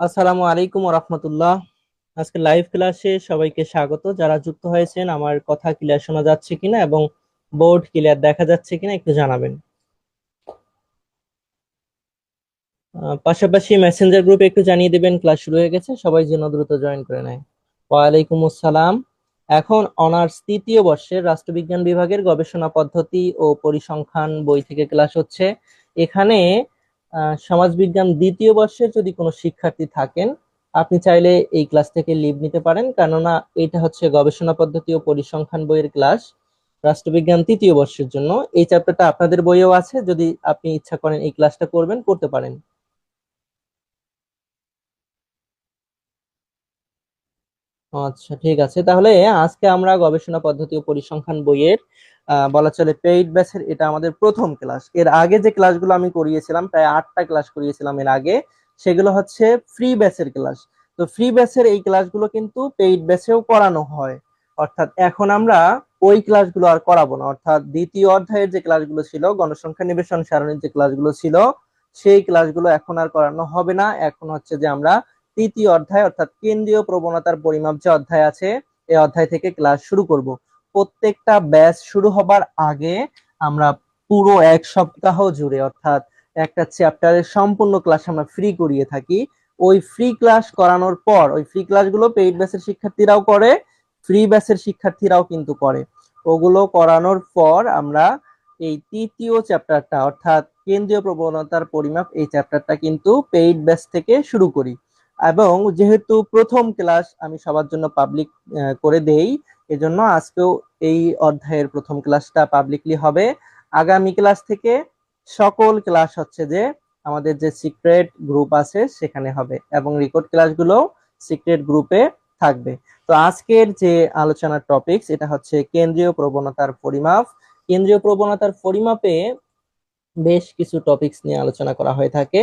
আসসালামু আলাইকুম রহমতুল্লাহ। আজকে লাইভ ক্লাসে সবাইকে স্বাগত। যারা যুক্ত হয়েছেন, আমার কথা ক্লিয়ার শোনা যাচ্ছে কিনা এবং বোর্ড ক্লিয়ার দেখা যাচ্ছে কিনা একটু জানাবেন। পাশাপাশি মেসেঞ্জার গ্রুপে একটু জানিয়ে দেবেন ক্লাস শুরু হয়ে গেছে। সবাই যেন দ্রুত জয়েন করে নেয়। ওয়ালাইকুম আসসালাম। এখন অনার্স তৃতীয় বর্ষের রাষ্ট্রবিজ্ঞান বিভাগের গবেষণা পদ্ধতি ও পরিসংখ্যান বই থেকে ক্লাস হচ্ছে। এখানে সমাজবিজ্ঞান দ্বিতীয় বর্ষের যদি কোনো শিক্ষার্থী থাকেন, আপনি চাইলে এই ক্লাস থেকে লিভ নিতে পারেন। কেননা এটা হচ্ছে গবেষণা পদ্ধতি ও পরিসংখ্যান বইয়ের ক্লাস রাষ্ট্রবিজ্ঞান তৃতীয় বর্ষের জন্য। এই চ্যাপ্টারটা আপনাদের বইয়েও আছে, যদি আপনি ইচ্ছা করেন এই ক্লাসটা করবেন, করতে পারেন। আচ্ছা ঠিক আছে। তাহলে আজকে আমরা গবেষণা পদ্ধতি ও পরিসংখ্যান বইয়ের বলা চলে পেইড ব্যাচের এটা আমাদের প্রথম ক্লাস এর আগে যে ক্লাসগুলো আমি করিয়েছিলাম, প্রায় আটটা ক্লাস করিয়েছিলাম এর আগে, সেগুলো হচ্ছে ফ্রি ব্যাচের ক্লাস তো ফ্রি ব্যাচের এই ক্লাসগুলো কিন্তু পেইড ব্যাচেও করানো হয়। অর্থাৎ এখন আমরা ওই ক্লাসগুলো আর করাবো না। অর্থাৎ দ্বিতীয় অধ্যায়ের যে ক্লাসগুলো ছিল, গণসংখ্যা নিবেশন সারণীর যে ক্লাসগুলো ছিল, সেই ক্লাসগুলো এখন আর করানো হবে না। এখন হচ্ছে যে আমরা তৃতীয় অধ্যায়, অর্থাৎ কেন্দ্রীয় প্রবণতার পরিমাপ যে অধ্যায় আছে এই অধ্যায় থেকে ক্লাস শুরু করব। প্রত্যেকটা ব্যাচ শুরু হবার আগে আমরা পুরো এক সপ্তাহ জুড়ে অর্থাৎ একটা চ্যাপ্টারের সম্পূর্ণ ক্লাস আমরা ফ্রি করিয়ে থাকি। ওই ফ্রি ক্লাস করানোর পর, ওই ফ্রি ক্লাসগুলো পেইড ব্যাচের শিক্ষার্থীরাও করে ফ্রি ব্যাচের শিক্ষার্থীরাও কিন্তু করে। ওগুলো করানোর পর আমরা এই তৃতীয় চ্যাপ্টারটা অর্থাৎ কেন্দ্রীয় প্রবণতার পরিমাপ, এই চ্যাপ্টারটা কিন্তু পেইড ব্যাচ থেকে শুরু করি। এবং যেহেতু প্রথম ক্লাস আমি সবার জন্য পাবলিক করে দেই এজন্য আজকেও এই অধ্যায়ের প্রথম ক্লাসটা পাবলিকলি হবে। আগামী ক্লাস থেকে সকল ক্লাস হচ্ছে যে আমাদের যে সিক্রেট গ্রুপ আছে সেখানে হবে এবং রেকর্ড ক্লাসগুলো সিক্রেট গ্রুপে থাকবে। তো আজকের যে আলোচনার টপিকস এটা হচ্ছে কেন্দ্রীয় প্রবণতার পরিমাপ। কেন্দ্রীয় প্রবণতার পরিমাপে বেশ কিছু টপিকস নিয়ে আলোচনা করা হয়ে থাকে।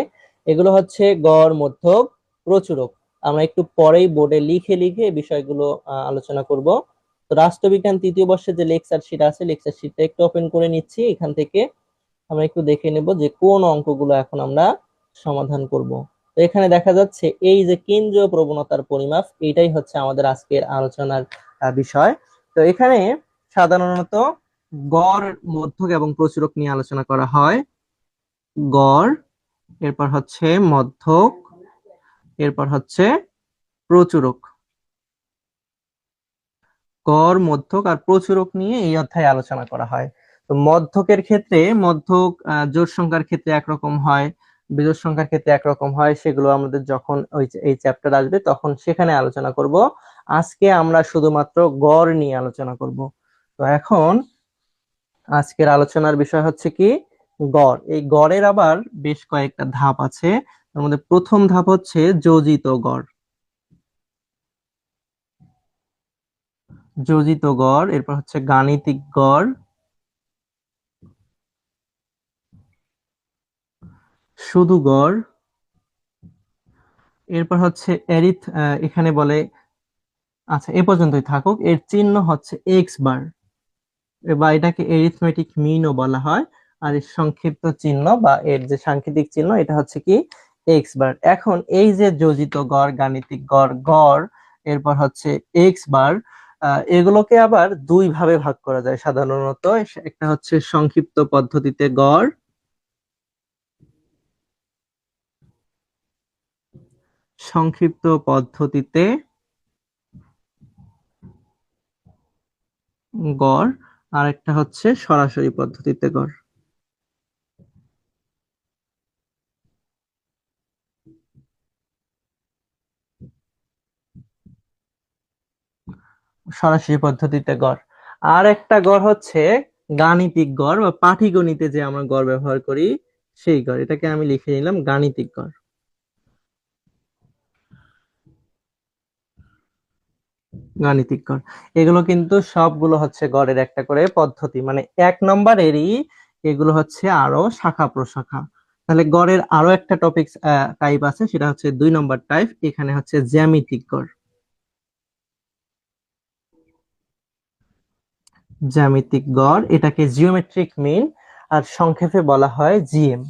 এগুলো হচ্ছে গড়, মধ্যক, প্রচুরক। আমরা একটু পরেই বোর্ডে লিখে লিখে বিষয়গুলো আলোচনা করব। তো রাষ্ট্রবিজ্ঞান তৃতীয় বর্ষের যে লেকচার শিট আছে লেকচার শিটটা একটু ওপেন করে নিচ্ছি। এখান থেকে আমরা একটু দেখে নেব যে কোন অঙ্কগুলো এখন আমরা সমাধান করব। তো এখানে দেখা যাচ্ছে এই যে কেন্দ্রীয় প্রবণতার পরিমাপ, এটাই হচ্ছে আমাদের আজকের আলোচনার বিষয়। তো এখানে সাধারণত গড়, মধ্যক এবং প্রচুরক নিয়ে আলোচনা করা হয়। গড়, এরপর হচ্ছে মধ্যক, এরপর হচ্ছে প্রচুরক। গড়, মধ্যক আর প্রচুরক নিয়ে এই অধ্যায়ে আলোচনা করা হয়। তো মধ্যকের ক্ষেত্রে মধ্যক জোড় সংখ্যার ক্ষেত্রে একরকম হয়, বিজোড় সংখ্যার ক্ষেত্রে একরকম হয়, সেগুলো আমাদের যখন ওই এই চ্যাপ্টার আসবে তখন সেখানে আলোচনা করব। আজকে আমরা শুধুমাত্র গড় নিয়ে আলোচনা করব। তো এখন আজকের আলোচনার বিষয় হচ্ছে কি? গড়। এই গড়ের আবার বেশ কয়েকটা ধাপ আছে। তার মধ্যে প্রথম ধাপ হচ্ছে যোজিত গড়। যোজিত গড়, এরপর হচ্ছে গাণিতিক গড়। শুধু গড়। এরপর হচ্ছে এরিথ এখানে বলে আচ্ছা এ পর্যন্তই থাকুক। এর চিহ্ন হচ্ছে এক্স বার, বা এটাকে এরিথমেটিক মিনও বলা হয়। আর এর সংক্ষিপ্ত চিহ্ন বা এর যে সাংকেতিক চিহ্ন, এটা হচ্ছে কি? X bar. এখন এই যে যোজিত গড়, গাণিতিক গড় গড়, এরপর হচ্ছে এক্স বার এগুলোকে আবার দুই ভাবে ভাগ করা যায় সাধারণত। একটা হচ্ছে সংক্ষিপ্ত পদ্ধতিতে গড়। সংক্ষিপ্ত পদ্ধতিতে গড়। আর একটা হচ্ছে সরাসরি পদ্ধতিতে গড়। সরাসরি পদ্ধতিতে গড়। আর একটা গড় হচ্ছে গাণিতিক গড় বা পাটিগণিতে যে আমরা গড় ব্যবহার করি, সেই গড়। এটাকে আমি লিখে নিলাম গাণিতিক গড়। গাণিতিক গড়। এগুলো কিন্তু সবগুলো হচ্ছে গড়ের একটা করে পদ্ধতি। মানে এক নম্বরেরই এগুলো হচ্ছে আরও শাখা প্রশাখা। তাহলে গড়ের আরও একটা টপিক টাইপ আছে, সেটা হচ্ছে দুই নম্বর টাইপ এখানে হচ্ছে জ্যামিতিক গড়। জ্যামিতিক গড়, এটাকে জিওমেট্রিক মিন আর সংক্ষেপে বলা হয় জিএম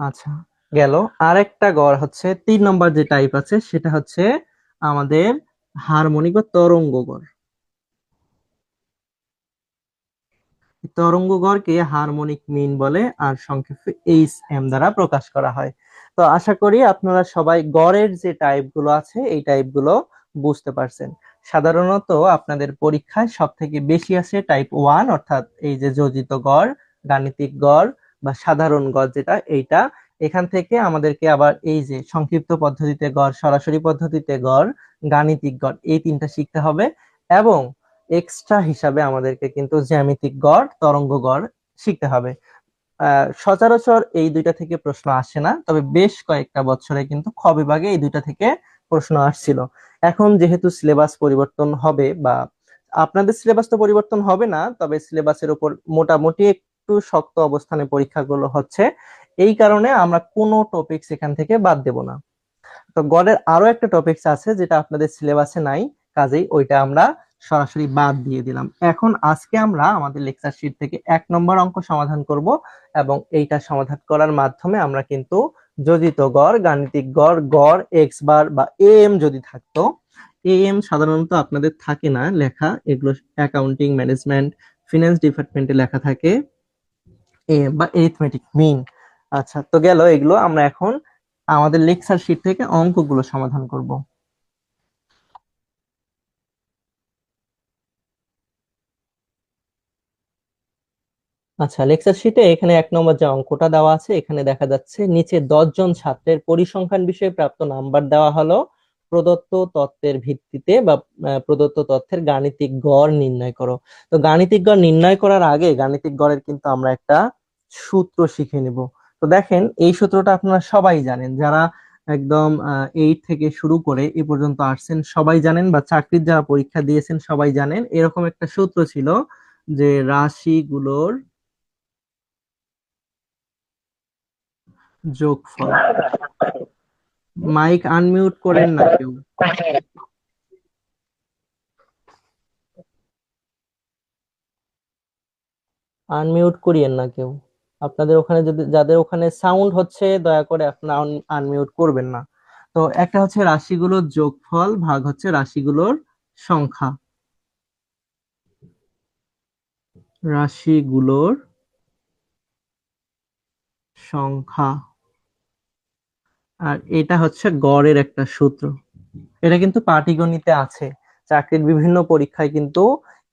আচ্ছা গেল। আরেকটা গড় হচ্ছে, তিন নম্বর যে টাইপ আছে, সেটা হচ্ছে আমাদের হারমোনিক বা তরঙ্গ গড়। তরঙ্গ গড়কে হারমোনিক মিন বলে আর সংক্ষেপে এইচ এম দ্বারা প্রকাশ করা হয়। তো আশা করি আপনারা সবাই গড়ের যে টাইপগুলো আছে, এই টাইপগুলো বুঝতে পারছেন। সাধারণত আপনাদের পরীক্ষায় সব থেকে বেশি আসে টাইপ ওয়ান অর্থাৎ এই যে যোজিত গড়, গাণিতিক গড় বা সাধারণ গড় যেটা, এইটা। এখান থেকে আমাদেরকে আবার এই যে সংক্ষিপ্ত পদ্ধতিতে গড়, সরাসরি পদ্ধতিতে গড়, গাণিতিক গড়, এই তিনটা শিখতে হবে। এবং এক্সট্রা হিসাবে আমাদেরকে কিন্তু জ্যামিতিক গড়, তরঙ্গ গড় শিখতে হবে। সচরাচর এই দুইটা থেকে প্রশ্ন আসে না, তবে বেশ কয়েকটা বছরে কিন্তু খ বিভাগে এই দুইটা থেকে প্রশ্ন আসছিল। এখন যেহেতু সিলেবাস পরিবর্তন হবে বা আপনাদের সিলেবাস তো পরিবর্তন হবে না, তবে সিলেবাসের উপর মোটামুটি একটু শক্ত অবস্থানে পরীক্ষাগুলো হচ্ছে, এই কারণে আমরা কোনো টপিক সেখান থেকে বাদ দেব না। তো গড়ের আরও একটা টপিকস আছে যেটা আপনাদের সিলেবাসে নাই, কাজেই ওইটা আমরা সরাসরি বাদ দিয়ে দিলাম। এখন আজকে আমরা আমাদের লেকচার শিট থেকে এক নম্বর অঙ্ক সমাধান করব এবং এইটা সমাধান করার মাধ্যমে আমরা কিন্তু যোজিত গড়, গাণিতিক গড় গড়, এক্স বার বা এ এম যদি থাকতো, এ এম সাধারণত আপনাদের থাকে না লেখা, এগুলো অ্যাকাউন্টিং, ম্যানেজমেন্ট, ফিনান্স ডিপার্টমেন্টে লেখা থাকে। এ এম বা এরিথমেটিক মিন আচ্ছা তো গেল এগুলো। আমরা এখন আমাদের লেকচার শিট থেকে অঙ্কগুলো সমাধান করব। আচ্ছা লেকচার শিটে এখানে এক নম্বর যে অঙ্কটা দেওয়া আছে, এখানে দেখা যাচ্ছে নিচে দশ জন ছাত্রের পরিসংখ্যান বিষয়ে প্রাপ্ত নাম্বার দেওয়া হলো। প্রদত্ত তত্ত্বের ভিত্তিতে বা প্রদত্ত তথ্যের গাণিতিক গড় নির্ণয় করো। তো গাণিতিক গড় নির্ণয় করার আগে গাণিতিক গড়ের কিন্তু আমরা একটা সূত্র শিখে নিব। তো দেখেন, এই সূত্রটা আপনারা সবাই জানেন। যারা একদম এইট থেকে শুরু করে এ পর্যন্ত আসছেন সবাই জানেন বা চাকরির যারা পরীক্ষা দিয়েছেন সবাই জানেন। এরকম একটা সূত্র ছিল যে রাশিগুলোর যোগফল। মাইক আনমিউট করেন না কেউ। আনমিউট করিয়েন না কেউ। আপনাদের ওখানে যদি যাদের ওখানে সাউন্ড হচ্ছে, দয়া করে আপনারা আনমিউট করবেন না। তো একটা হচ্ছে রাশিগুলোর যোগফল ভাগ হচ্ছে রাশিগুলোর সংখ্যা। রাশিগুলোর সংখ্যা। আর এটা হচ্ছে গড়ের একটা সূত্র। এটা কিন্তু পাটিগণিতে আছে। চাকরির বিভিন্ন পরীক্ষায় কিন্তু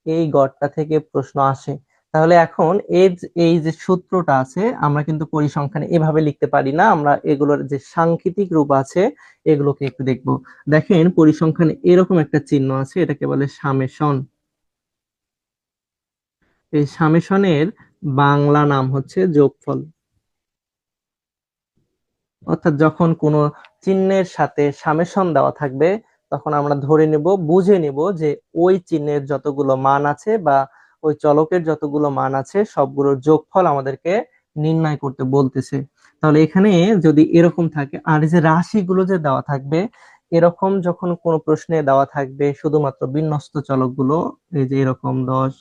এই গড়টা থেকে প্রশ্ন আসে। তাহলে এখন এর এই যে সূত্রটা আছে, আমরা কিন্তু পরিসংখ্যানে এভাবে লিখতে পারি না। আমরা এগুলোর যে সাংকেতিক রূপ আছে, এগুলোকে একটু দেখব। দেখেন, পরিসংখ্যানে এরকম একটা চিহ্ন আছে, এটাকে বলে সামেশন। এই সামেশনের বাংলা নাম হচ্ছে যোগফল। অর্থাৎ যখন কোনো চিহ্নের সাথে সামেশন দেওয়া থাকবে, তখন আমরা ধরে নেব, বুঝে নেব যে ওই চিহ্নের যতগুলো মান আছে বা ওই চলকের যতগুলো মান আছে, সবগুলোর যোগফল আমাদেরকে নির্ণয় করতে বলতেছে। তাহলে এখানে যদি এরকম থাকে, আর যে রাশিগুলো যে দেওয়া থাকবে, এরকম যখন কোনো প্রশ্নে দেওয়া থাকবে, শুধুমাত্র বিন্যস্ত চলকগুলো, এই যে এরকম দশ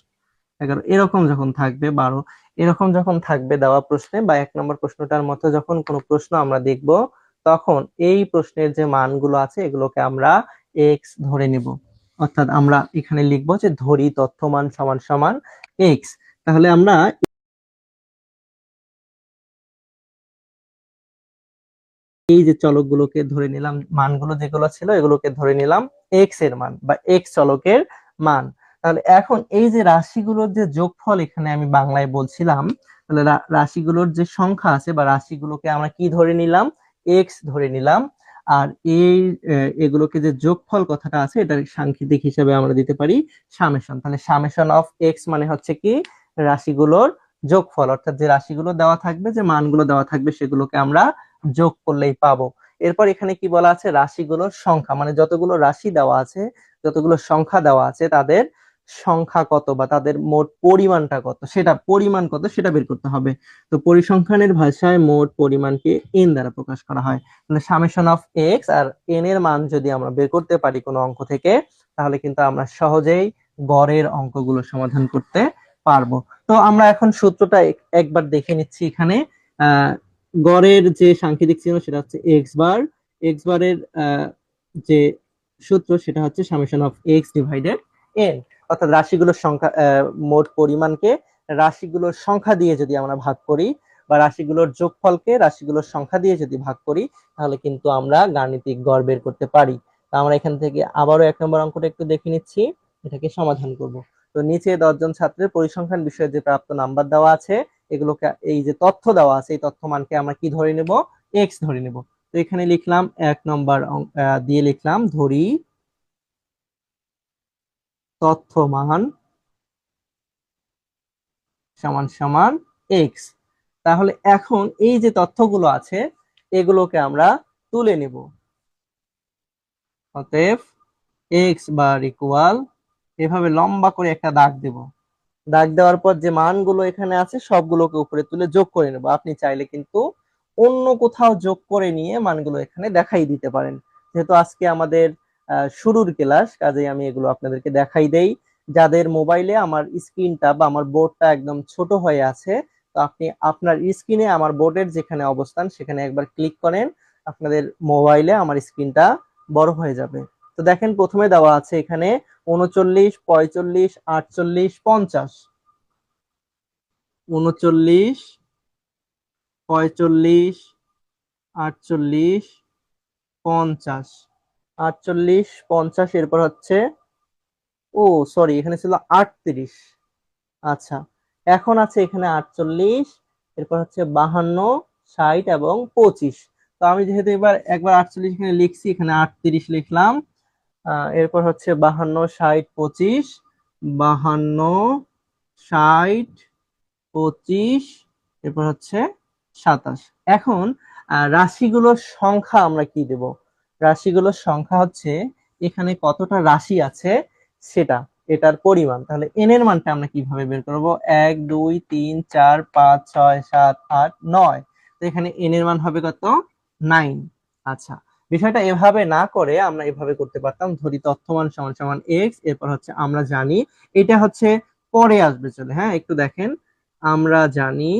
এগারো, এরকম যখন থাকবে বারো, এরকম যখন থাকবে দেওয়া প্রশ্নে বা এক নম্বর প্রশ্নটার মতো যখন কোনো প্রশ্ন আমরা দেখব, তখন এই প্রশ্নের যে মানগুলো আছে এগুলোকে আমরা এক্স ধরে নিব। অর্থাৎ আমরা এখানে লিখব যে ধরি তথ্যমান সমান সমান এক্স তাহলে আমরা এই যে চলকগুলোকে ধরে নিলাম, মানগুলো যেগুলো ছিল এগুলোকে ধরে নিলাম এক্সের মান বা এক্স চলকের মান। তাহলে এখন এই যে রাশিগুলোর যে যোগফল এখানে আমি বাংলায় বলছিলাম, তাহলে রাশিগুলোর যে সংখ্যা আছে বা রাশিগুলোকে আমরা কি ধরে নিলাম? এক্স ধরে নিলাম। আর এই এগুলোকে যে যোগফল কথাটা আছে এটার সাংকেতিক হিসেবে আমরা দিতে পারি সামেশন। তাহলে সামেশন অফ এক্স মানে হচ্ছে কি? রাশিগুলোর যোগফল। অর্থাৎ যে রাশিগুলো দেওয়া থাকবে, যে মানগুলো দেওয়া থাকবে, সেগুলোকে আমরা যোগ করলেই পাবো। এরপর এখানে কি বলা আছে? রাশিগুলোর সংখ্যা। মানে যতগুলো রাশি দেওয়া আছে, যতগুলো সংখ্যা দেওয়া আছে, তাদের সংখ্যা কত বা তাদের মোট পরিমাণটা কত, সেটা পরিমাণ কত সেটা বের করতে হবে। তো পরিসংখ্যানের ভাষায় মোট পরিমাণকে এন দ্বারা প্রকাশ করা হয়। মানে সামেশন অফ এক্স আর এন এর মান যদি আমরা বের করতে পারি কোনো অঙ্ক থেকে, তাহলে কিন্তু আমরা সহজেই গড়ের অঙ্কগুলো সমাধান করতে পারব। তো আমরা এখন সূত্রটা এক- একবার দেখে নিচ্ছি এখানে। আহ, গড়ের যে সাংকেতিক চিহ্ন সেটা হচ্ছে এক্স বার এক্স বারের যে সূত্র সেটা হচ্ছে summation of X divided N অর্থাৎ রাশিগুলোর সংখ্যা মোট পরিমাণকে রাশিগুলোর সংখ্যা দিয়ে যদি আমরা ভাগ করি বা রাশিগুলোর যোগফলকে রাশিগুলোর সংখ্যা দিয়ে যদি ভাগ করি, তাহলে কিন্তু আমরা গাণিতিক গড় বের করতে পারি। তো আমরা এখান থেকে আবারও এক নম্বর অঙ্কটা একটু দেখে নিচ্ছি, এটাকে সমাধান করব। তো নিচে দশজন ছাত্রের পরিসংখ্যান বিষয়ে যে প্রাপ্ত নাম্বার দেওয়া আছে, এগুলোকে এই যে তথ্য দেওয়া আছে, এই তথ্য মানকে আমরা কি ধরে নেব? এক্স ধরে নেব। তো এখানে লিখলাম এক নম্বর দিয়ে লিখলাম, ধরি তথ্য মান সমান সমান এক্স তাহলে এখন এই যে তথ্যগুলো আছে, এগুলোকে আমরা তুলে নেব। অতএব এক্স বার ইকুয়াল এভাবে লম্বা করে একটা দাগ দেব। দাগ দেওয়ার পর যে মানগুলো এখানে আছে, সবগুলোকে উপরে তুলে যোগ করে নেব। আপনি চাইলে কিন্তু অন্য কোথাও যোগ করে নিয়ে মানগুলো এখানে দেখাই দিতে পারেন। যেহেতু আজকে আমাদের শুরুর ক্লাস, কাজেই আমি এগুলো আপনাদেরকে দেখাই দেই। যাদের মোবাইলে আমার স্ক্রিনটা বা আমার বোর্ডটা একদম ছোট হয়ে আছে, তো আপনি আপনার স্ক্রিনে আমার বোর্ডের যেখানে অবস্থান, সেখানে একবার ক্লিক করেন, আপনাদের মোবাইলে আমার স্ক্রিনটা বড় হয়ে যাবে। তো দেখেন, প্রথমে দেওয়া আছে এখানে উনচল্লিশ, পঁয়চল্লিশ, আটচল্লিশ, পঞ্চাশ। উনচল্লিশ, পঁয়চল্লিশ, আটচল্লিশ, পঞ্চাশ। আটচল্লিশ, পঞ্চাশ, এরপর হচ্ছে, ও সরি এখানে ছিল আটত্রিশ। আচ্ছা এখন আছে এখানে আটচল্লিশ, এরপর হচ্ছে বাহান্ন, ষাট এবং পঁচিশ। তো আমি যেহেতু এবার, একবার আটচল্লিশ এখানে লিখছি, এখানে আটত্রিশ লিখলাম এরপর হচ্ছে বাহান্ন, ষাট, পঁচিশ, বাহান্ন, ষাট, পঁচিশ, এরপর হচ্ছে সাতাশ। এখন রাশিগুলোর সংখ্যা আমরা কি দেব? রাশিগুলোর সংখ্যা হচ্ছে, এখানে কতটা রাশি আছে সেটা, এটার পরিমাণ। তাহলে এন এর মানটা আমরা কীভাবে বের করব? এক, দুই, তিন, চার, পাঁচ, ছয়, সাত, আট, নয়। তো এখানে এন এর মান হবে কত? নাইন আচ্ছা বিষয়টা এভাবে না করে আমরা এভাবে করতে পারতাম। ধরি তথ্যমান সমান সমান এক্স এরপর হচ্ছে আমরা জানি এটা হচ্ছে পরে আসবে চলে। হ্যাঁ একটু দেখেন। আমরা জানি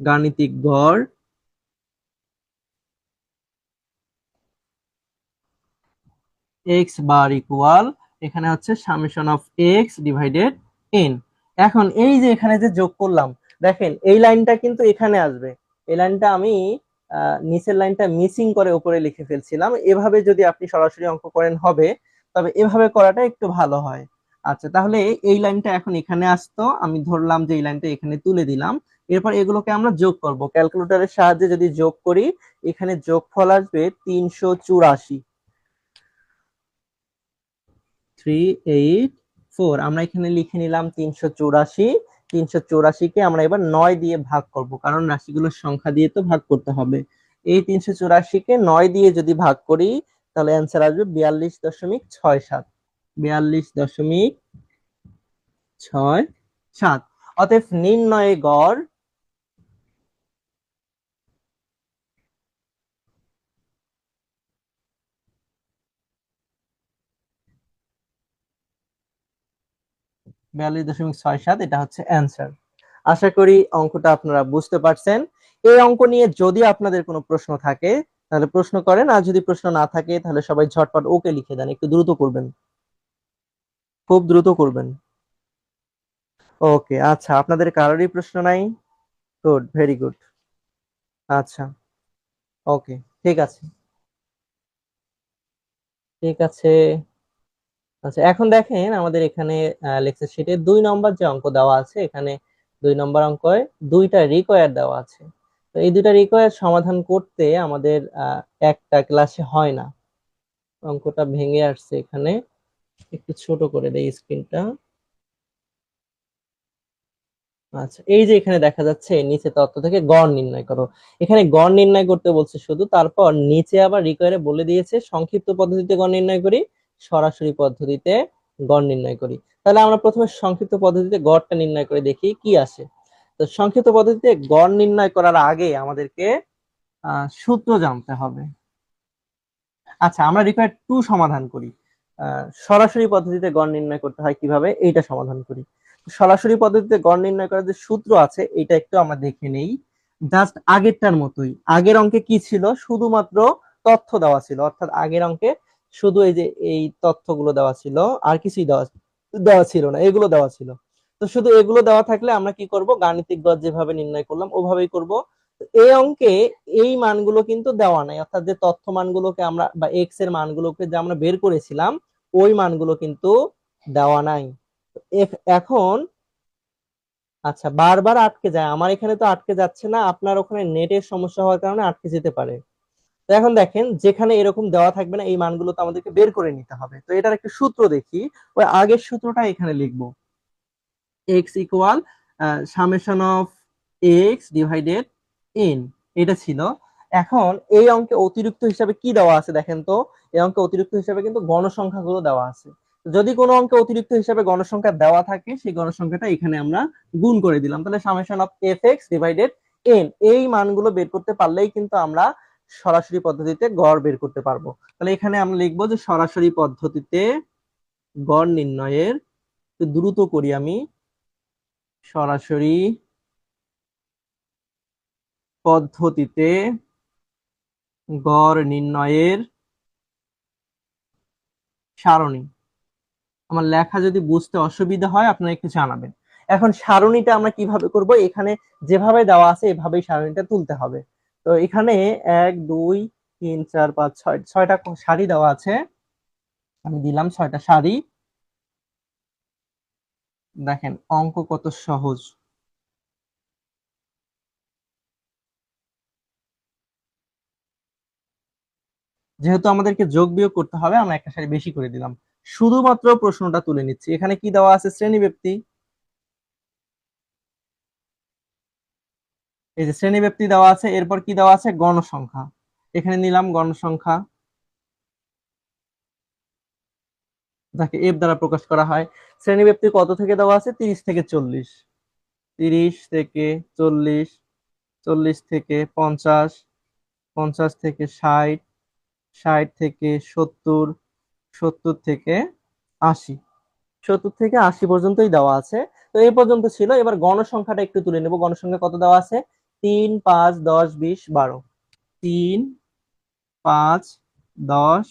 গাণিতিক গড় এক্স বার ইকুয়াল এখানে হচ্ছে summation of X divided N এখন এই যে এখানে যে যোগ করলাম, দেখেন এই লাইনটা কিন্তু এখানে আসবে। এই লাইনটা আমি নিচের লাইনটা মিসিং করে উপরে লিখে ফেলছিলাম। এভাবে যদি আপনি সরাসরি অঙ্ক করেন হবে, তবে এভাবে করাটা একটু ভালো হয়। আচ্ছা তাহলে এই লাইনটা এখন এখানে আসতো। আমি ধরলাম যে এই লাইনটা এখানে তুলে দিলাম। এরপর এগুলোকে আমরা যোগ করব। ক্যালকুলেটরের সাহায্যে যদি যোগ করি, এখানে যোগফল আসবে তিনশো চুরাশি। আমরা এখানে লিখে নিলাম তিনশো চৌরাশি। আমরা এবার নয় দিয়ে ভাগ করব, কারণ রাশিগুলোর সংখ্যা দিয়ে তো ভাগ করতে হবে। এই তিনশো চৌরাশিকে নয় দিয়ে যদি ভাগ করি, তাহলে অ্যান্সার আসবে বিয়াল্লিশ দশমিক ছয় সাত। বিয়াল্লিশ দশমিক ছয় সাত। অতএব নির্ণয়ে গড় বিয়াল্লিশ দশমিক ছয় সাত, এটা হচ্ছে অ্যান্সার আশা করি অঙ্কটা আপনারা বুঝতে পারছেন। এই অঙ্ক নিয়ে যদি আপনাদের কোনো প্রশ্ন থাকে, তাহলে প্রশ্ন করেন, আর যদি প্রশ্ন না থাকে, তাহলে সবাই ঝটপট ওকে লিখে দেন, একটু দ্রুত করবেন। খুব দ্রুত করবেন। ওকে আচ্ছা আপনাদের কারোরই প্রশ্ন নাই? গুড ভেরি গুড আচ্ছা ওকে, ঠিক আছে। ঠিক আছে। আচ্ছা এখন দেখেন আমাদের এখানে লেকচার শিটে দুই নম্বর যে অঙ্ক দেওয়া আছে, এখানে দুই নম্বর অঙ্কে দুইটা রিকোয়ার দেওয়া আছে। তো এই দুইটা রিকোয়ার সমাধান করতে আমাদের একটা ক্লাসে হয় না। অঙ্কটা ভেঙে আসছে এখানে। একটু ছোট করে দেয় স্ক্রিনটা আচ্ছা এই যে এখানে দেখা যাচ্ছে, নিচে তত্ত্ব থেকে গড় নির্ণয় করো। এখানে গড় নির্ণয় করতে বলছে শুধু, তারপর নিচে আবার রিকোয়ারে বলে দিয়েছে, সংক্ষিপ্ত পদ্ধতিতে গড় নির্ণয় করি। সরাসরি পদ্ধতিতে গড় নির্ণয় করি। তাহলে আমরা প্রথমে সংক্ষিপ্ত পদ্ধতিতে গড়টা নির্ণয় করে দেখি কি আসে তো সংক্ষিপ্ত পদ্ধতিতে গড় নির্ণয় করার আগে আমাদেরকে সূত্র জানতে হবে। আচ্ছা আমরা রিকোয়ার টু সমাধান করি। সরাসরি পদ্ধতিতে গড় নির্ণয় করতে হয় কীভাবে? এইটা সমাধান করি। সরাসরি পদ্ধতিতে গড় নির্ণয় করার যে সূত্র আছে এটা একটু আমরা দেখে নেই। জাস্ট আগেরটার মতোই। আগের অঙ্কে কি ছিল? শুধুমাত্র তথ্য দেওয়া ছিল। অর্থাৎ আগের অঙ্কে শুধু এই যে এই তথ্যগুলো দেওয়া ছিল, আর কিছুই দেওয়া দেওয়া ছিল না, এগুলো দেওয়া ছিল। তো শুধু এগুলো দেওয়া থাকলে আমরা কি করব? গাণিতিক গড় যেভাবে নির্ণয় করলাম, ওভাবেই করব। এই অঙ্কে এই মানগুলো কিন্তু দেওয়া নাই, অর্থাৎ যে তথ্য মানগুলোকে আমরা বা এক্সের মানগুলোকে যে আমরা বের করেছিলাম, ওই মানগুলো কিন্তু দেওয়া নাই। এখন আচ্ছা বারবার আটকে যায়। আমার এখানে তো আটকে যাচ্ছে না, আপনার ওখানে নেটের সমস্যা হওয়ার কারণে আটকে যেতে পারে। তো এখন দেখেন, যেখানে এরকম দেওয়া থাকবে না, এই মানগুলো তো আমাদেরকে বের করে নিতে হবে। তো এটার একটা সূত্র দেখি, ওই আগের সূত্রটা এখানে লিখব। X equal summation of X divided N এটা ছিল। এখন এই অঙ্কে অতিরিক্ত হিসাবে কি দেওয়া আছে দেখেন তো? এই অঙ্কে অতিরিক্ত হিসাবে কিন্তু গণসংখ্যাগুলো দেওয়া আছে। যদি কোনো অঙ্কে অতিরিক্ত হিসাবে গণসংখ্যা দেওয়া থাকে, সেই গণসংখ্যাটা এখানে আমরা গুণ করে দিলাম। তাহলে summation of F X divided N এই মানগুলো বের করতে পারলেই কিন্তু আমরা সরাসরি পদ্ধতিতে গড় বের করতে পারব। তাহলে এখানে আমরা লিখব যে সরাসরি পদ্ধতিতে গড় নির্ণয়ের দ্রুত করি আমি। সরাসরি পদ্ধতিতে গড় নির্ণয়ের সারণী। আমার লেখা যদি বুঝতে অসুবিধা হয়, আপনারা একটু জানাবেন। এখন সারণীটা আমরা কীভাবে করব? এখানে যেভাবে দেওয়া আছে, এভাবেই সারণীটা তুলতে হবে। তো এখানে এক, দুই, তিন, চার, পাঁচ, ছয়, ছয়টা শাড়ি দেওয়া আছে। আমি দিলাম ছয়টা শাড়ি। দেখেন, অঙ্ক কত সহজ। যেহেতু আমাদেরকে যোগ বিয়োগ করতে হবে, আমরা একটা সারি বেশি করে দিলাম। শুধুমাত্র প্রশ্নটা তুলে নিচ্ছি। এখানে কি দেওয়া আছে? শ্রেণি ব্যক্তি এই যে শ্রেণি ব্যক্তি দেওয়া আছে, এরপর কি দেওয়া আছে? গণসংখ্যা। এখানে নিলাম গণসংখ্যা। যাকে এফ দ্বারা প্রকাশ করা হয়। শ্রেণি ব্যক্তি কত থেকে দেওয়া আছে? তিরিশ থেকে চল্লিশ। তিরিশ থেকে চল্লিশ চল্লিশ থেকে পঞ্চাশ পঞ্চাশ থেকে ষাট ষাট থেকে সত্তর সত্তর থেকে আশি। সত্তর থেকে আশি পর্যন্তই দেওয়া আছে। তো এই পর্যন্ত ছিল। এবার গণসংখ্যাটা একটু তুলে নেব। গণসংখ্যা কত দেওয়া আছে? তিন, পাঁচ, দশ, বিশ, বারো। তিন, পাঁচ, দশ,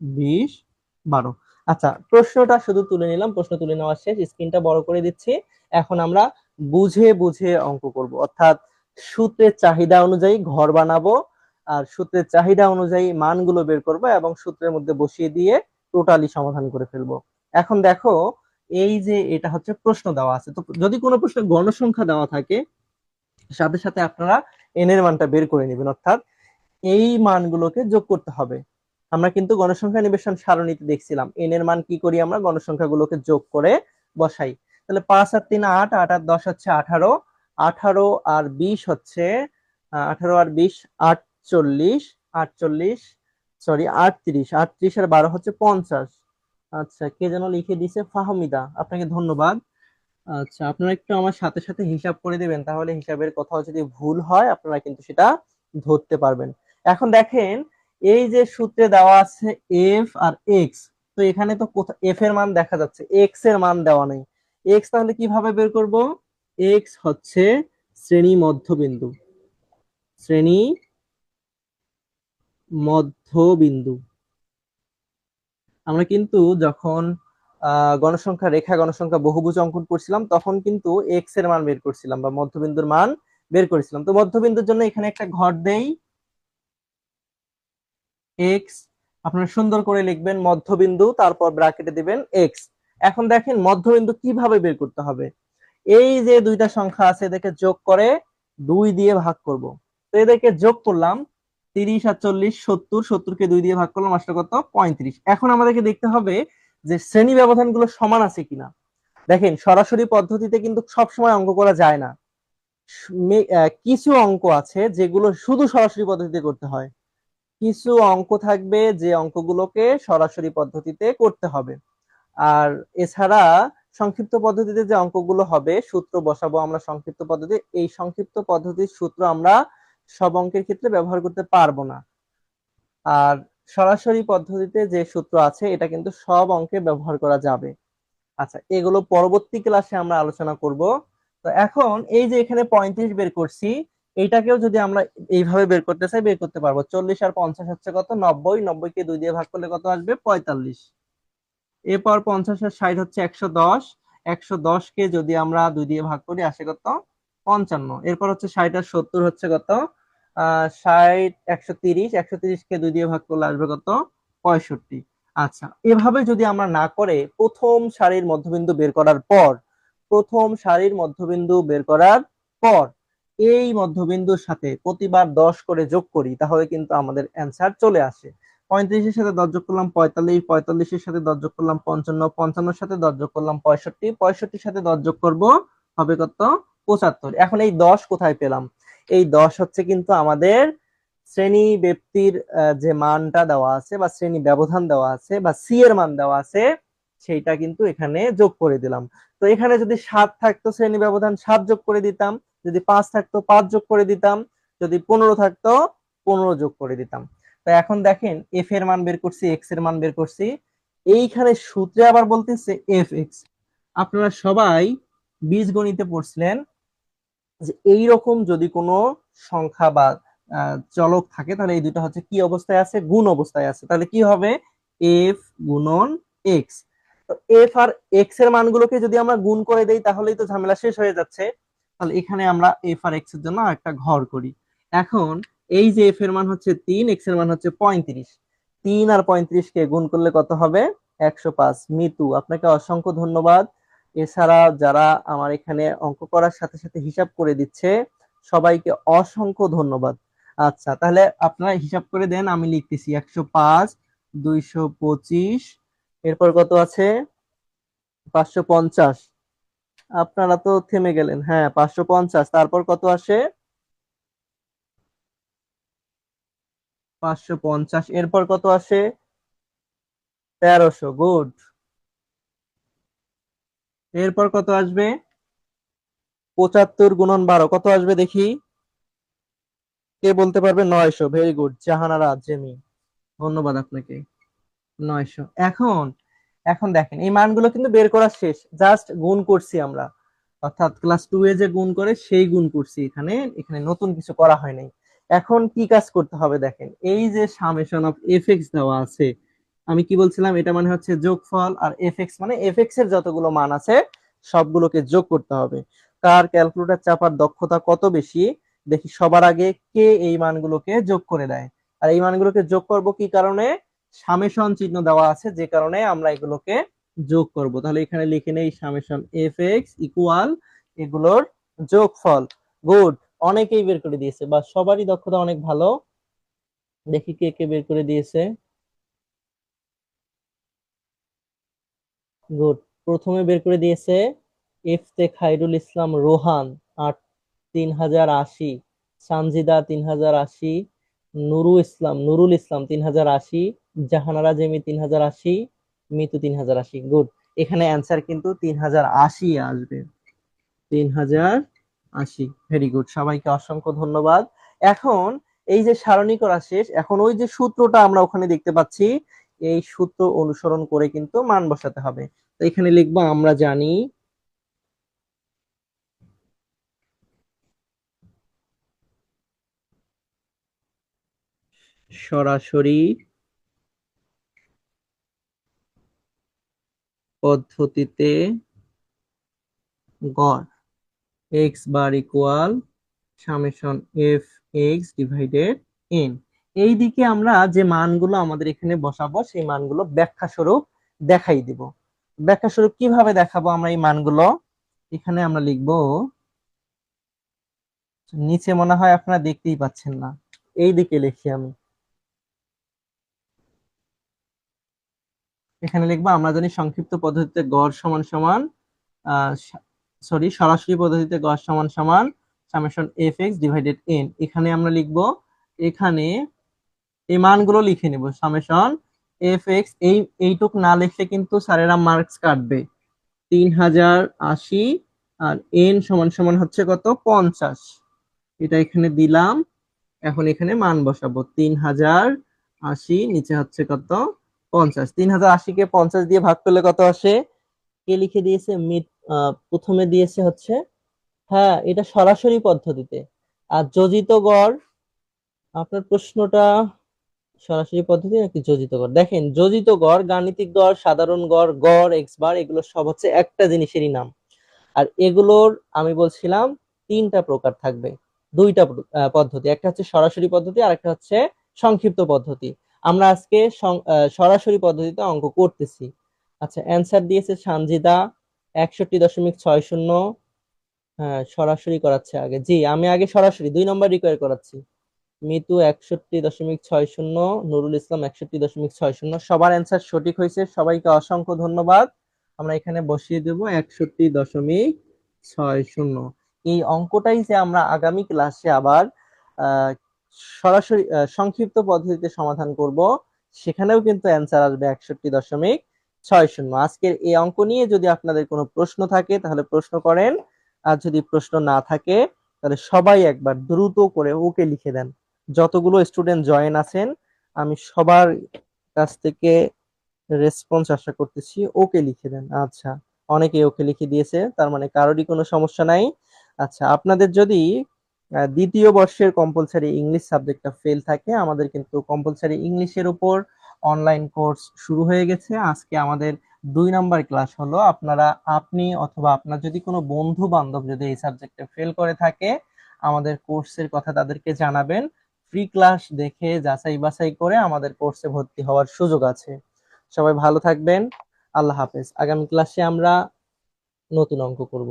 বিশ, বারো। আচ্ছা প্রশ্নটা শুধু তুলে নিলাম, প্রশ্ন তুলে নেওয়া শেষ, স্ক্রিনটা বড় করে দিচ্ছি। এখন আমরা বুঝে বুঝে অঙ্ক করব। অর্থাৎ সূত্রের চাহিদা অনুযায়ী ঘর বানাবো, আর সূত্রের চাহিদা অনুযায়ী মানগুলো বের করব এবং সূত্রের মধ্যে বসিয়ে দিয়ে টোটালি সমাধান করে ফেলব। এখন দেখো, এই যে এটা হচ্ছে প্রশ্ন দেওয়া আছে। তো যদি কোনো প্রশ্নে গণসংখ্যা দেওয়া থাকে সাথে সাথে আপনারা এন এর মানটা বের করে নেবেন, অর্থাৎ এই মানগুলোকে যোগ করতে হবে। আমরা কিন্তু গণসংখ্যা নিবেশন সারণীতে দেখছিলাম এন এর মান কি করি আমরা? গণসংখ্যাগুলোকে যোগ করে বসাই। তাহলে পাঁচ আর তিন আট আট আর দশ হচ্ছে আঠারো আঠারো আর বিশ হচ্ছে আঠারো আর বিশ, আটচল্লিশ আটচল্লিশ সরি আটত্রিশ আটত্রিশ আর বারো হচ্ছে পঞ্চাশ। আচ্ছা কে যেন লিখে দিছে ফাহমিদা। আপনাকে ধন্যবাদ। আচ্ছা আপনারা একটু আমার সাথে সাথে হিসাব করে দেবেন। তাহলে হিসাবের কোথাও যদি ভুল হয়, আপনারা কিন্তু সেটা ধরতে পারবেন। এখন দেখেন, এই যে সূত্রে দেওয়া আছে এফ আর এক্স তো এখানে তো এফ এর মান দেখা যাচ্ছে। এক্সের মান দেওয়া নেই। এক্স তাহলে কীভাবে বের করব? এক্স হচ্ছে শ্রেণি মধ্যবিন্দু। শ্রেণি মধ্যবিন্দু। আমরা কিন্তু যখন গণসংখ্যা, রেখা গণসংখ্যা বহুভুজ অঙ্কন করছিলাম, তখন কিন্তু এক্সের মান বের করছিলাম বা মধ্যবিন্দুর মান বের করেছিলাম। তো মধ্যবিন্দুর জন্য এখানে একটা ঘর দেই। এক্স আপনারা সুন্দর করে লিখবেন মধ্যবিন্দু, তারপর ব্র্যাকেটে দিবেন এক্স এখন দেখেন মধ্যবিন্দু কীভাবে বের করতে হবে? এই যে দুইটা সংখ্যা আছে, এদেরকে যোগ করে দুই দিয়ে ভাগ করব। তো এদেরকে যোগ করলাম তিরিশ আর চল্লিশ সত্তর, সত্তরকে দুই দিয়ে ভাগ করলাম, আসলে কত? পঁয়ত্রিশ। এখন আমাদেরকে দেখতে হবে যে শ্রেণি ব্যবধানগুলো সমান আছে কিনা। দেখেন, সরাসরি পদ্ধতিতে কিন্তু সবসময় অঙ্ক করা যায় না। কিছু অঙ্ক আছে যেগুলো শুধু সরাসরি পদ্ধতিতে করতে হয়। কিছু অঙ্ক থাকবে যে অঙ্কগুলোকে সরাসরি পদ্ধতিতে করতে হবে। আর এছাড়া সংক্ষিপ্ত পদ্ধতিতে যে অঙ্কগুলো হবে, সূত্র বসাবো আমরা সংক্ষিপ্ত পদ্ধতি, এই সংক্ষিপ্ত পদ্ধতির সূত্র আমরা সব অঙ্কের ক্ষেত্রে ব্যবহার করতে পারব না। আর সরাসরি পদ্ধতিতে যে সূত্র আছে, এটা কিন্তু সব অঙ্কে ব্যবহার করা যাবে। আচ্ছা এগুলো পরবর্তী ক্লাসে আমরা আলোচনা করব। তো এখন এই যে এখানে পঁয়ত্রিশ বের করছি এইটাকেও যদি আমরা এইভাবে বের করতে চাই, বের করতে পারব। চল্লিশ আর পঞ্চাশ হচ্ছে কত? নব্বই। নব্বই কে দুই দিয়ে ভাগ করলে কত আসবে? পঁয়তাল্লিশ। এরপর পঞ্চাশ আর ষাট হচ্ছে একশো দশ। একশো দশ কে যদি আমরা দুই দিয়ে ভাগ করি, আসে কত? পঞ্চান্ন। এরপর হচ্ছে ষাট আর সত্তর হচ্ছে কত? ষাট, একশো তিরিশ একশো তিরিশ কে দুই দিয়ে ভাগ করলে আসবে কত? পঁয়ষট্টি। আচ্ছা এভাবে যদি আমরা না করে প্রথম সারির মধ্যবিন্দু বের করার পর, প্রথম সারির মধ্যবিন্দু বের করার পর, এই মধ্যবিন্দুর সাথে প্রতিবার দশ করে যোগ করি, তাহলে কিন্তু আমাদের অ্যান্সার চলে আসে। পঁয়ত্রিশের সাথে দশ যোগ করলাম পঁয়তাল্লিশ, পঁয়তাল্লিশের সাথে দশ যোগ করলাম পঞ্চান্ন, পঞ্চান্নর সাথে দশ যোগ করলাম পঁয়ষট্টি, পঁয়ষট্টির সাথে দশ যোগ করব হবে কত? পঁচাত্তর। এখন এই দশ কোথায় পেলাম? এই দশ হচ্ছে কিন্তু আমাদের শ্রেণি ব্যক্তির যে মানটা দেওয়া আছে বা শ্রেণি ব্যবধান দেওয়া আছে বা সি এর মান দেওয়া আছে, সেইটা কিন্তু এখানে যোগ করে দিলাম। তো এখানে যদি সাত থাকতো শ্রেণি ব্যবধান, সাত যোগ করে দিতাম। যদি পাঁচ থাকতো, পাঁচ যোগ করে দিতাম। যদি পনেরো থাকতো, পনেরো যোগ করে দিতাম। তো এখন দেখেন এফ এর মান বের করছি এক্সের মান বের করছি। এইখানে সূত্রে আবার বলতেছে এফ এক্স আপনারা সবাই বীজগণিতে পড়ছিলেন। যে এই রকম যদি কোনো সংখ্যা বা চলক থাকে, তাহলে এই দুটো হচ্ছে কি অবস্থায় আছে? গুণ অবস্থায় আছে। তাহলে কি হবে? এফ গুণন এক্স এফ আর এক্সের মানগুলোকে যদি আমরা গুণ করে দেই, তাহলেই তো ঝামেলা শেষ হয়ে যাচ্ছে। তাহলে এখানে আমরা এফ আর এক্সের জন্য একটা ঘর করি। এখন এই যে এফ এর মান হচ্ছে তিন এক্সের মান হচ্ছে পঁয়ত্রিশ। তিন আর পঁয়ত্রিশ কে গুণ করলে কত হবে? একশো পাঁচ। মিতু, আপনাকে অসংখ্য ধন্যবাদ। এছাড়া যারা আমার এখানে অঙ্ক করার সাথে সাথে হিসাব করে দিচ্ছে, সবাইকে অসংখ্য ধন্যবাদ। আচ্ছা তাহলে আপনারা হিসাব করে দেন, আমি লিখতেছি একশো পাঁচ, দুইশো পঁচিশ, এরপর কত আছে? পাঁচশো পঞ্চাশ। আপনারা তো থেমে গেলেন হ্যাঁ পাঁচশো পঞ্চাশ, তারপর কত আসে? পাঁচশো পঞ্চাশ, এরপর কত আসে? তেরোশো, গুড। এরপর কত আসবে? পঁচাত্তর গুণন বারো, কত আসবে দেখি? কে বলতে পারবে? নয়শো। Very good Jahanara, Jamie. ধন্যবাদ আপনাকে। নয়শো। এখন এখন দেখেন, এই মানগুলো কিন্তু বের করা শেষ। জাস্ট গুণ করছি আমরা। অর্থাৎ ক্লাস টু এ যে গুণ করে, সেই গুণ করছি এখানে। এখানে নতুন কিছু করা হয় নাই। এখন কি কাজ করতে হবে দেখেন? এই যে সামেশন অফ এফ দেওয়া আছে আমি কি বলছিলাম? এটা মানে হচ্ছে যোগফল আর এফ মানে এফ এর যতগুলো মান আছে, সবগুলোকে যোগ করতে হবে। কার ক্যালকুলেটর চাপার দক্ষতা কত বেশি? দেখি সবার আগে কে এই মানগুলোকে যোগ করে দেয়। আর এই মানগুলোকে যোগ করব কি কারণে? সামেশন চিহ্ন দেওয়া আছে, যে কারণে আমরা এগুলোকে যোগ করব। তাহলে এখানে লিখে নেই সামেশন এফ এক্স ইকুয়াল এগুলোর যোগফল। গুড, অনেকেই বের করে দিয়েছে বা সবারই দক্ষতা অনেক ভালো। দেখি কে কে বের করে দিয়েছে। গুড। প্রথমে বের করে দিয়েছে এফতে খাইরুল ইসলাম রোহান, আট, তিন হাজার আশি। সানজিদা, তিন হাজার আশি। নুরু ইসলাম, নুরুল ইসলাম, তিন হাজার আশি। জাহানারা জেমি, তিন হাজার আশি। মিতু, তিন হাজার আশি। গুড। এখানে অ্যান্সার কিন্তু তিন হাজার আশি আসবে। তিন হাজার আশি। Very good. সবাইকে অসংখ্য ধন্যবাদ। এখন এই যে সারণী করা শেষ, এখন ওই যে সূত্রটা আমরা ওখানে দেখতে পাচ্ছি এই সূত্র অনুসরণ করে কিন্তু মান বসাতে হবে। তো এখানে লিখব, আমরা জানি সরাসরি পদ্ধতিতে গড় X bar equal summation F X divided N এই দিকে আমরা যে মানগুলো আমাদের এখানে বসাবো, সেই মানগুলো ব্যাখ্যা স্বরূপ দেখাই দিব। ব্যাখ্যা স্বরূপ কীভাবে দেখাবো আমরা এই মানগুলো? এখানে আমরা লিখব, নিচে মনে হয় আপনারা দেখতেই পাচ্ছেন না। এই দিকে লিখি আমি। এখানে লিখব, আমরা জানি সংক্ষিপ্ত পদ্ধতিতে গড় সমান সমান সরি সরাসরি পদ্ধতিতে গড় সমান সমান summation F X divided N এখানে আমরা লিখব, এখানে এই মানগুলো লিখে নেব। সামেশন এফ এক্স এই এইটুক না লিখলে কিন্তু স্যারেরা মার্কস কাটবে। তিন হাজার আশি আর এন সমান সমান হচ্ছে কত? পঞ্চাশ। এটা এখানে দিলাম। এখন এখানে মান বসাবো। তিন হাজার আশি নিচে হচ্ছে কত? পঞ্চাশ। তিন হাজার আশিকে পঞ্চাশ দিয়ে ভাগ করলে কত আসে? কে লিখে দিয়েছে? আহ, প্রথমে দিয়েছে হচ্ছে হ্যাঁ এটা সরাসরি পদ্ধতিতে। আর যোজিত গড় আপনার প্রশ্নটা সরাসরি পদ্ধতি নাকি যোজিত গড়? দেখেন, যোজিত গড়, গাণিতিক গড়, সাধারণ গড় গড়, এক্স বার, এগুলো সব হচ্ছে একটা জিনিসেরই নাম। আর এগুলোর আমি বলছিলাম তিনটা প্রকার থাকবে, দুইটা পদ্ধতি। একটা হচ্ছে সরাসরি পদ্ধতি আর একটা হচ্ছে সংক্ষিপ্ত পদ্ধতি। আমরা আজকে সরাসরি পদ্ধতিতে অঙ্ক করতেছি। আচ্ছা অ্যান্সার দিয়েছে সানজিদা, একষট্টি দশমিক ছয় শূন্য হ্যাঁ সরাসরি করাচ্ছে আগে। জি, আমি আগে সরাসরি, দুই নম্বর রিকোয়ার করাচ্ছি। মিতু একষট্টি দশমিক ছয় শূন্য, নুরুল ইসলাম একষট্টি দশমিক ছয় শূন্য। সবার অ্যান্সার সঠিক হয়েছে। সবাইকে অসংখ্য ধন্যবাদ। আমরা এখানে বসিয়ে দেব একষট্টি দশমিক ছয় শূন্য। এই অঙ্কটাই যে আমরা আগামী ক্লাসে আবার সরাসরি সংক্ষিপ্ত পদ্ধতিতে সমাধান করব, সেখানেও কিন্তু অ্যান্সার আসবে একষট্টি দশমিক ছয় শূন্য। আজকের এই অঙ্ক নিয়ে যদি আপনাদের কোনো প্রশ্ন থাকে, তাহলে প্রশ্ন করেন। আর যদি প্রশ্ন না থাকে, তাহলে সবাই একবার দ্রুত করে ওকে লিখে দেন। যতগুলো স্টুডেন্ট জয়েন আছেন, আমি সবার কাছ থেকে রেসপন্স আশা করতেছি ওকে লিখে দেন। আচ্ছা অনেকে ওকে লিখে দিয়েছে, তার মানে কারোরই কোনো সমস্যা নাই। আচ্ছা আপনাদের যদি দ্বিতীয় বর্ষের কম্পালসারি ইংলিশ সাবজেক্টটা ফেল থাকে, আমাদের কিন্তু কম্পালসারি ইংলিশের উপর অনলাইন কোর্স শুরু হয়ে গেছে। আজকে আমাদের দুই নাম্বার ক্লাস হলো, আপনারা, আপনি অথবা আপনার যদি কোনো বন্ধু বান্ধব যদি এই সাবজেক্টে ফেল করে থাকে, আমাদের কোর্সের কথা তাদেরকে জানাবেন। ফ্রি ক্লাস দেখে যাচাই বাছাই করে আমাদের কোর্সে ভর্তি হওয়ার সুযোগ আছে। সবাই ভালো থাকবেন। আল্লাহ হাফেজ। আগামী ক্লাসে আমরা নতুন অঙ্ক করব।